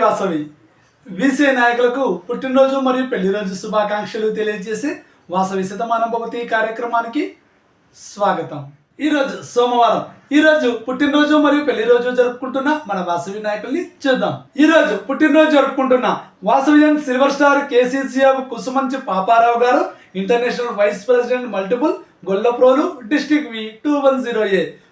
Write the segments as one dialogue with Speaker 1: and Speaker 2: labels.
Speaker 1: Vasavi. BC నాయకులకు పుట్టినరోజు మరియు పెళ్ళి రోజు శుభాకాంక్షలు తెలియజేసి వాసవి శతమానం భవతి కార్యక్రమానికి స్వాగతం. ఈరోజు సోమవారం. ఈరోజు పుట్టినరోజు మరియు పెళ్ళి రోజు జరుపుకుంటున్న మన వాసవి నాయకుల్ని చూద్దాం. ఈరోజు పుట్టినరోజు జరుపుకుంటున్న Vasavian silver star KCCF Kusumanchi Paparao గారు international vice president multiple Gollaprolu district V two one zero A.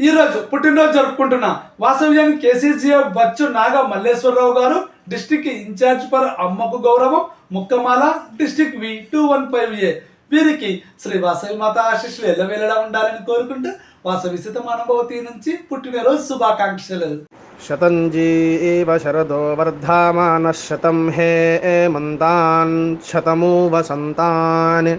Speaker 1: ఈరోజు పుట్టినరోజు జరుపుకుంటున్న వాసవ్యం కేసీజీఎఫ్ బచ్చు నాగ మల్లేశ్వరరావు గారు డిస్టిక్ ఇన్ఛార్జ్ పర్ అమ్మకు గౌరవం Mukkamala district V two one five A. వీరికి శ్రీ వాసవి మాత ఆశీస్సులు ఎల్లవేళలా ఉండాలని కోరుకుంటూ వాసవి మానభవతి నుంచి పుట్టినరోజు శుభాకాంక్షలు.
Speaker 2: శతంజీ శరదో వర్ధామాన శతం హే మంతాన్ శతమూ వసంతాన్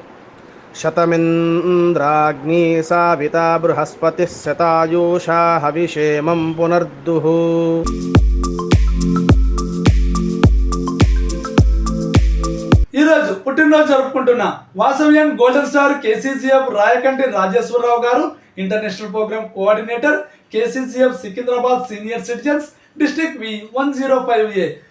Speaker 2: शतमिन्द्राग्नी साविता बृहस्पतिः शतायुषा हविषेमं पुनर्दुः
Speaker 1: ఈరోజు పుట్టినరోజు జరుపుకుంటున్న వాసవ్యం golden star KCCF Rayakanti Rajeshwararao గారు international programme coordinator KCCF Secunderabad senior citizens district V one zero five A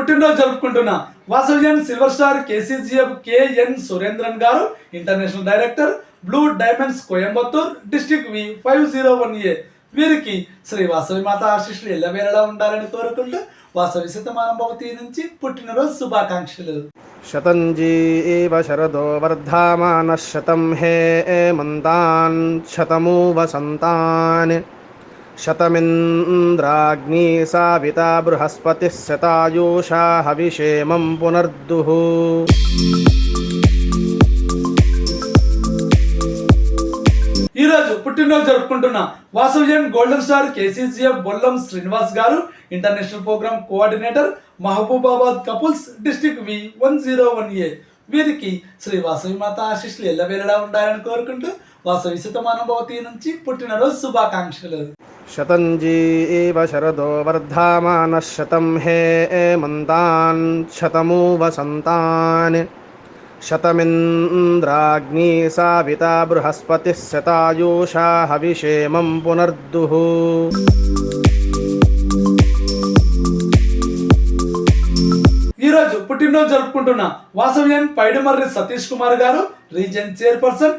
Speaker 1: పుట్టినరోజు జరుపుకుంటున్న Vasavian silver star KCGF KN Surendran గారు international director blue diamonds Coimbatore district V five zero one A. వీరికి శ్రీ వాసవి మాత ఆశిష్లు ఎల్లవేళలా ఉండాలని కోరుకుంటూ వాసవి శతమానం భవతి నుంచి పుట్టినరోజు శుభాకాంక్షలు.
Speaker 2: శతంజీ శరదో వర్ధమాన శతం హే మంతాన్ శతమూ వసంతాన్ शतमिन्द्राग्नी साविता बृहस्पतिः शतायुषा हविषेमं पुनर्दुः
Speaker 1: ఈరోజు పుట్టినరోజు జరుపుకుంటున్న వాసవ్యం golden star KCCF Bollam Srinivas గారు international programme coordinator Mahabubabad couples district V one zero one A వీరికి శ్రీ వాసవి మాత ఆశీస్సులు ఎల్లవేళలా ఉండాలని కోరుకుంటూ వాసవి సుతమానుభవతి నుంచి పుట్టినరోజు శుభాకాంక్షలు.
Speaker 2: శతంజీ ఏవ శరదో వర్ధమాన శతం హే మంతాన్ శతమూ వసంతాన్ శతమింద్రాగ్ని సావిత బృహస్పతి శతాయూషా హవిషేమం పునర్దుః.
Speaker 1: ఈరోజు పుట్టినరోజు జరుపుకుంటున్న వాసవ్యాన్ పైడమర్రి సతీష్ కుమార్ గారు region chairperson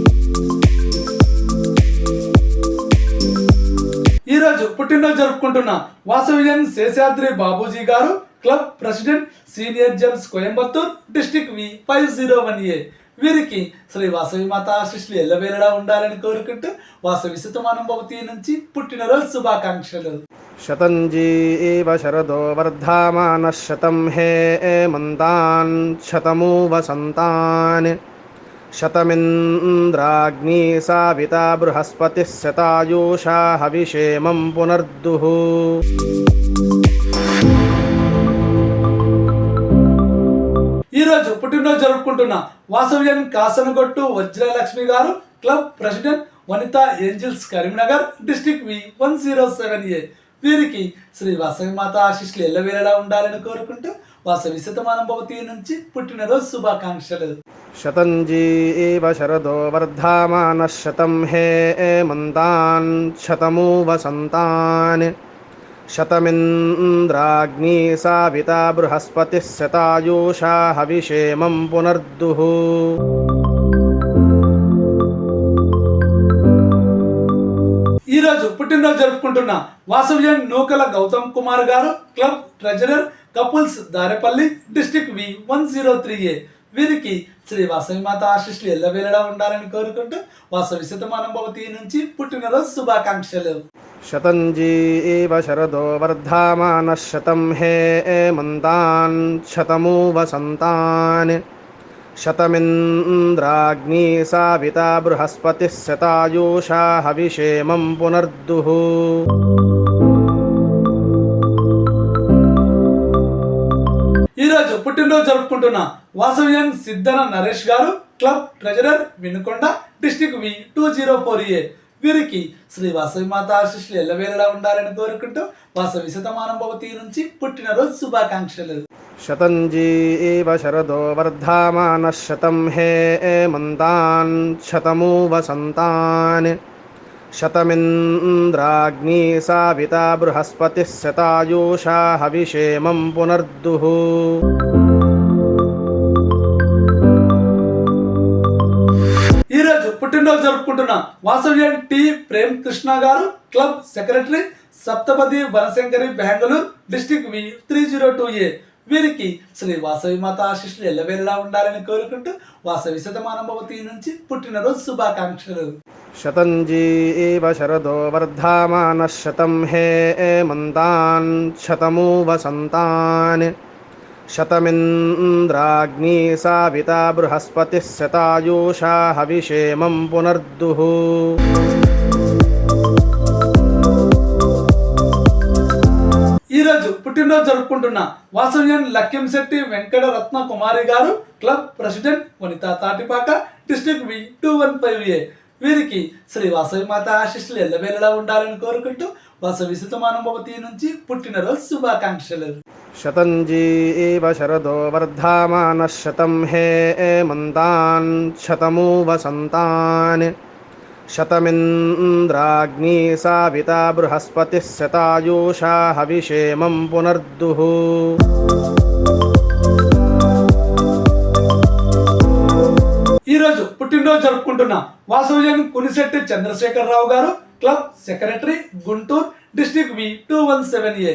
Speaker 1: పుట్టినరోజు జరుపుకుంటున్న వాసవిజన్ శేషాద్రి బాబూజీ గారు club president senior gems Coimbatore district V five zero one A. వీరికి శ్రీ వాసవి మాత ఆశిష్లు ఎల్లవేళలా ఉండాలని కోరుకుంటూ వాసవి శతమానం భవతి నుంచి పుట్టినరోజు శుభాకాంక్షలు.
Speaker 2: శతంజీ ఏవ శరదో వర్ధమాన శతం హే మంతాన్ శతమూ వసంతాన్ शतमिन्द्राग्नी साविता बृहस्पतिः शतायुषा हविषेमं पुनर्दुः
Speaker 1: ఈరోజు పుట్టినరోజు జరుపుకుంటున్న వాసవ్యం కాసనగొట్టు వజ్రలక్ష్మి గారు club president Vanitha angels Karimnagar district V one zero seven A వీరికి శ్రీ వాసవి మాత ఆశీస్సులు ఎల్లవేళలా ఉండాలని కోరుకుంటూ వాసవి శతమానం భవతి
Speaker 2: హవిషేమం
Speaker 1: పునర్దుః. ఈరోజు పుట్టినరోజు జరుపుకుంటున్న వాసవ్యం నూకల గౌతమ్ కుమార్ గారు club treasurer couples Darepalli district V one zero three A. వీరికి శ్రీ వాసవి మాత ఆశిష్లు ఎల్లవేళలా ఉండాలని కోరుకుంటూ వాసవి శతమానం భవతి నుంచి పుట్టినరోజు శుభాకాంక్షలు.
Speaker 2: శతంజీ శరదో వర్ధమాన శతం హే మంతాన్ శతమూ వసంతాన్ శతమింద్రాగ్ని సావిత బృహస్పతి శతాయూషా
Speaker 1: హవిషేమం పునర్దుః. పుట్టినరోజు జరుపుకుంటున్న వాసవ్యన్ సిద్ధన నరేష్ గారు club treasurer Vinukonda district V two zero four A. వీరికి శ్రీ వాసవి మాత ఆశిష్లు ఎల్లవేళలా ఉండాలని కోరుకుంటూ వాసవి శతమానం భవతి నుంచి పుట్టినరోజు శుభాకాంక్షలు.
Speaker 2: శతంజీ ఏవ శరదో వర్ధమాన శతం హే మంతాన్ శతమూ వసంతాన్ శతమింద్రాగ్ని సావిత బృహస్పతి శతాయూషా
Speaker 1: హవిషేమం పునర్దుః. పుట్టినరోజు జరుపుకుంటున్న వాసవ్యం టి. ప్రేమ్ కృష్ణ గారు club secretary Saptapathi Vanashankari Bengaluru district V three zero two A. వీరికి శ్రీ వాసవి మాత ఆశిష్లు ఎల్లవేళ్ళ ఉండాలని కోరుకుంటూ వాసవి శతమానభవతి నుంచి పుట్టినరోజు శుభాకాంక్షలు.
Speaker 2: శతంజీ శరదో వర్ధమాన శతం హే మంతాన్ శతమూ వసంతాన్ शतमिन्द्राग्नी साविता बृहस्पतिः शतायुषा हविषेमं पुनर्दुः
Speaker 1: ఈ రోజు పుట్టినరోజు జరుపుకుంటున్న వాసవ్యన్ లక్ష్యం శెట్టి వెంకట రత్న కుమారి గారు club president Vanitha Tatipaka district V two one five A వీరికి శ్రీ వాసవి మాత ఆశిస్సులు ఎల్లవేళలా ఉండాలని కోరుకుంటూ వాసవి శతమానం భవతి నుంచి పుట్టినరోజు శుభాకాంక్షలు
Speaker 2: शतञ्जी एव शरदो वर्धामानः शतं हे एमन्तान् शतमु वसन्तान् शतमिन्द्राग्नी साविता बृहस्पतिः शतायुषा हविषेमं पुनर्दुः
Speaker 1: ఈ రోజు పుట్టినరోజు జరుపుకుంటున్న వాసవ్యన్ కునిశెట్టి చంద్రశేఖరరావు గారు club secretary Guntur district V two one seven A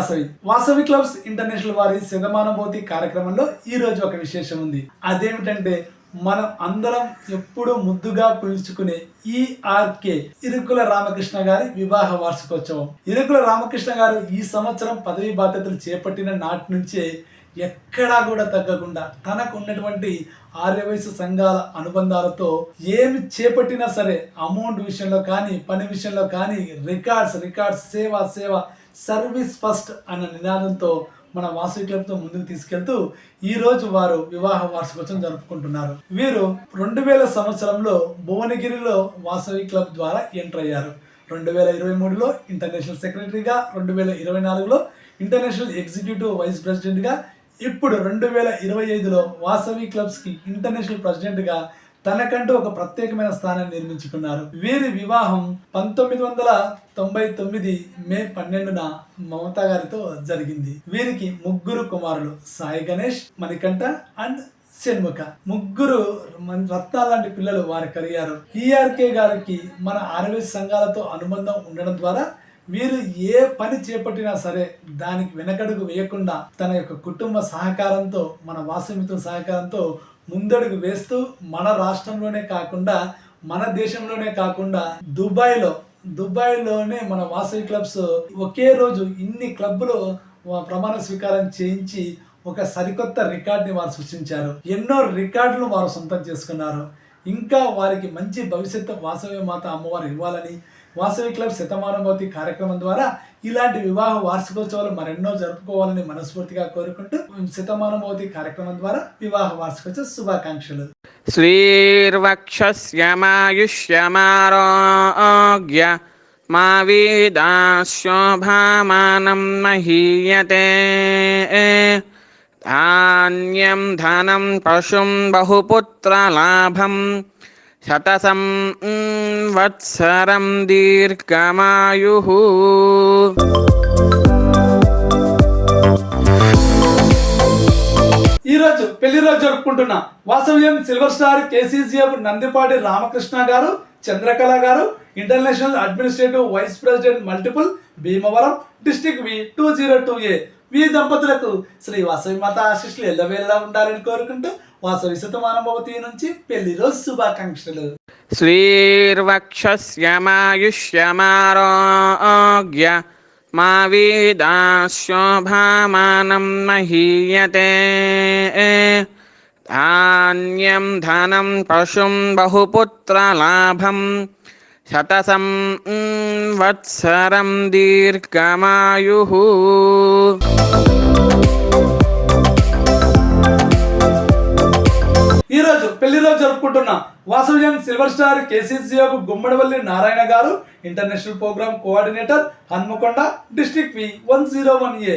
Speaker 1: Vasavi. Vasavi clubs international వారి శతమానభూతి కార్యక్రమంలో ఈ రోజు ఒక విశేషం ఉంది. అదేమిటంటే మనం అందరం ఎప్పుడు ముద్దుగా పిలుచుకునే ఈఆర్కే ఇరుకుల రామకృష్ణ గారి వివాహ వార్షికోత్సవం. ఇరుకుల రామకృష్ణ గారు ఈ సంవత్సరం పదవి బాధ్యతలు చేపట్టిన నాటి నుంచే ఎక్కడా కూడా తగ్గకుండా తనకు ఉన్నటువంటి ఆర్యవయసు సంఘాల అనుబంధాలతో ఏమి చేపట్టినా సరే అమౌంట్ విషయంలో కానీ పని విషయంలో కానీ రికార్డ్స్ రికార్డ్స్ సేవ సేవ సర్వీస్ ఫస్ట్ అన్న నినాదంతో మన వాసవి క్లబ్తో ముందుకు తీసుకెళ్తూ ఈ రోజు వారు వివాహ వార్షికోత్సవం జరుపుకుంటున్నారు. వీరు రెండు వేల సంవత్సరంలో భువనగిరిలో వాసవి క్లబ్ ద్వారా ఎంటర్ అయ్యారు. రెండు వేల ఇరవై మూడులో ఇంటర్నేషనల్ సెక్రటరీగా రెండు వేల ఇరవై నాలుగులో ఇంటర్నేషనల్ ఎగ్జిక్యూటివ్ వైస్ ప్రెసిడెంట్గా ఇప్పుడు రెండు వేల ఇరవై ఐదులో వాసవి క్లబ్స్కి ఇంటర్నేషనల్ ప్రెసిడెంట్గా తనకంటూ ఒక ప్రత్యేకమైన స్థానాన్ని నిర్మించుకున్నారు. వీరి వివాహం పంతొమ్మిది వందల తొంభై తొమ్మిది మే పన్నెండున మమతా గారితో జరిగింది. వీరికి ముగ్గురు కుమారులు సాయి గణేష్ మణికంఠ అండ్ షణ్ముఖ. ముగ్గురు రత్నాల లాంటి పిల్లలు వారికి కలిగారు ఈఆర్కే గారికి మన ఆర్ఎస్ సంఘాలతో అనుబంధం ఉండడం ద్వారా వీరు ఏ పని చేపట్టినా సరే దానికి వెనకడుగు వేయకుండా తన యొక్క కుటుంబ సహకారంతో మన వాసమిత్ర సహకారంతో ముందడుగు వేస్తూ మన రాష్ట్రంలోనే కాకుండా మన దేశంలోనే కాకుండా దుబాయ్లో దుబాయ్లోనే మన వాసవి క్లబ్స్ ఒకే రోజు ఇన్ని క్లబ్లు ప్రమాణ స్వీకారం చేయించి ఒక సరికొత్త రికార్డ్ని వారు సృష్టించారు. ఎన్నో రికార్డులు వారు సొంతం చేసుకున్నారు. ఇంకా వారికి మంచి భవిష్యత్తు వాసవి మాత అమ్మవారు ఇవ్వాలని వాసవి క్లబ్ శతమానభవతి కార్యక్రమం ద్వారా ఇలాంటి వివాహ వార్షికోత్సవాలు మరెన్నో జరుపుకోవాలని మనస్ఫూర్తిగా కోరుకుంటూ శతమానమోతి కార్యక్రమం ద్వారా వివాహ వార్షికోత్సవ శుభాకాంక్షలు.
Speaker 3: శ్రీర్వక్షమాయుష్యమారోగ్య మా వీదాశోభామానం మహీయతే. ధాన్యం ధనం పశుం బహుపుత్రలాభం శతసం వత్సరం దీర్ఘమాయు. ఈరోజు
Speaker 1: పెళ్ళి రోజు జరుపుకుంటున్న వాసవ్యం silver star KCGF Nandipati Ramakrishna garu Chandrakala garu international administrative vice president multiple Bhimavaram district V two zero two A మీ దంపతులకు శ్రీ వాసవి మత ఆశిష్లు ఎల్లవేళలా ఉండాలని కోరుకుంటూ వాసవి సుతమానభవతి నుంచి పెళ్ళి రోజు శుభాకాంక్షలు.
Speaker 3: శ్రీర్వక్షమాయుష్యమారోగ్య మా వీదాశోభామానం మహీయతే. ధాన్యం ధనం పశుం బహుపుత్రలాభం శతసం వత్సరం దీర్ఘమాయు.
Speaker 1: ఈరోజు రోజు జరుపుకుంటున్న వాసవ్యం silver star KCCF Gummadivalli Narayana garu international program coordinator Hanmakonda district P one zero one A.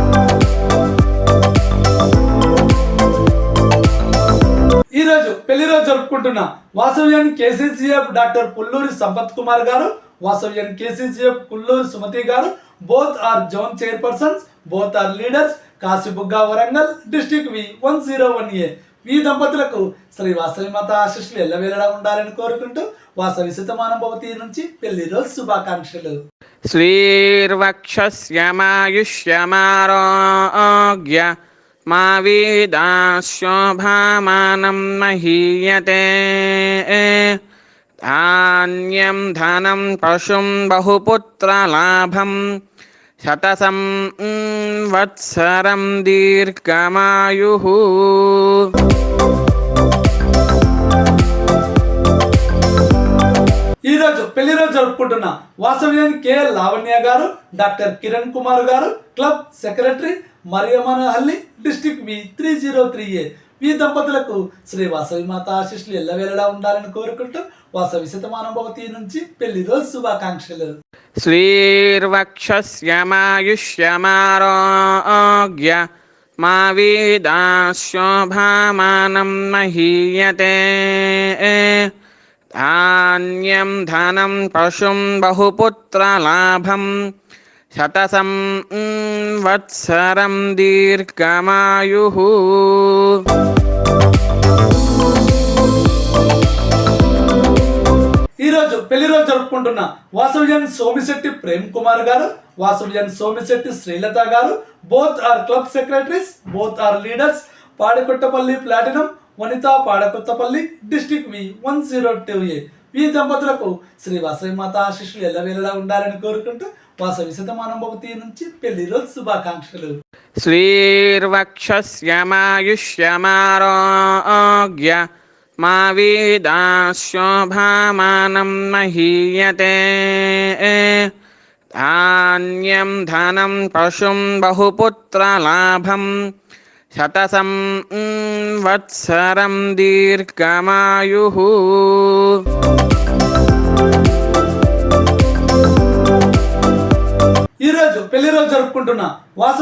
Speaker 1: అనుకుంటున్నా వాసవ్యాన్ కేసీసీఎఫ్ డాక్టర్ పుల్లూరి సంపత్ కుమార్ గారు వాసవ్యాన్ KCCF Pulluri Sumathi garu both are zone chairpersons both are leaders Kashibugga Warangal district V one zero one A. ఈ దంపతులకు శ్రీ వాసవి మాత ఆశిస్సులు ఎల్లవేళలా ఉండాలని కోరుకుంటూ వాసవి శతమానం భవతి నుంచి పెళ్ళి రోజు శుభాకాంక్షలు.
Speaker 3: శ్రీర్వక్ష శ్యామాయుష్యమారోగ్య మా వేదాశోభామానం మహీయతే ధాన్యం ధనం పశుం బహుపుత్రలాభం శతసం వత్సరం
Speaker 1: దీర్ఘమాయు ఈరోజు పెళ్ళి రోజు జరుపుకుంటున్న వాసవ్యం కెఎల్ లావణ్య గారు doctor Kiran Kumar garu club secretary Mariyamanahalli district B three zero three A. ఈ దంపతులకు శ్రీ వాసవి మాత ఆశిష్లు ఎల్లవేళలా ఉండాలని కోరుకుంటూ వాసవి శతమానుభవతి నుంచి పెళ్ళి రోజు శుభాకాంక్షలు.
Speaker 3: శ్రీర్వక్షమాయుష్యమారోగ్య మా వీదాశోభామానం మహీయతే. ధాన్యం ధనం పశుం బహుపుత్రలాభం శతసం వత్సరం దీర్ఘమాయు ఈరోజు
Speaker 1: పెళ్ళి రోజు జరుపుకుంటున్న వాసవజన్ సోమిశెట్టి ప్రేమ్ కుమార్ గారు వాసవజన్ Somisetti Srilatha garu both are club secretaries both are leaders Padakottapalli platinum Vanitha Padakothapalli district V one zero two A. ఈ దంపతులకు శ్రీ వాసవి మాత ఆశిష్యులు ఎల్లవేళలా ఉండాలని కోరుకుంటూ వాసవి శతమానంభవతి
Speaker 3: శ్రీర్వక్షమాయుష్యమారోగ్య మా వీదాశోభామానం మహీయతే. ధాన్యం ధనం పశుం బహుపుత్రలాభం శతసం వత్సరం దీర్ఘమాయు. ఈరోజు
Speaker 1: పెళ్ళి రోజు జరుపుకుంటున్న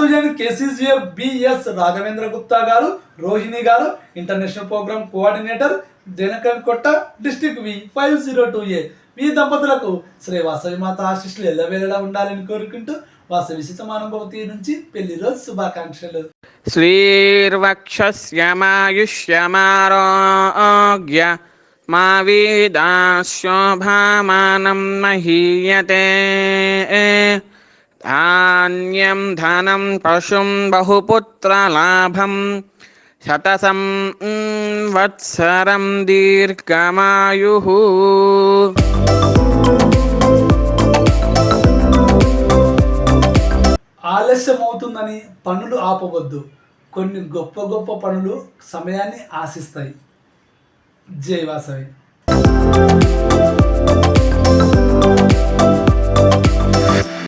Speaker 1: Jayanthi KCGA BS Raghavendra Gupta garu Rohini garu international program coordinator Dinakaran Kotta district V five zero two A. మీ దంపతులకు శ్రీ వాసవి మాత ఆశీస్సులు ఎల్లవేళలా ఉండాలని కోరుకుంటూ వాసవి సమానుభవతి నుంచి పెళ్ళి రోజు శుభాకాంక్షలు.
Speaker 3: శ్రీర్వక్షమాయుష్యమారోగ్య మా వీదాశోభామానం మహీయతే. ధాన్యం ధనం పశుం బహుపుత్రలాభం శతసం వత్సరం దీర్ఘమాయు
Speaker 1: ఆలస్యం అవుతుందని పనులు ఆపవద్దు. కొన్ని గొప్ప గొప్ప పనులు సమయాన్ని ఆశిస్తాయి. జై వాసవి.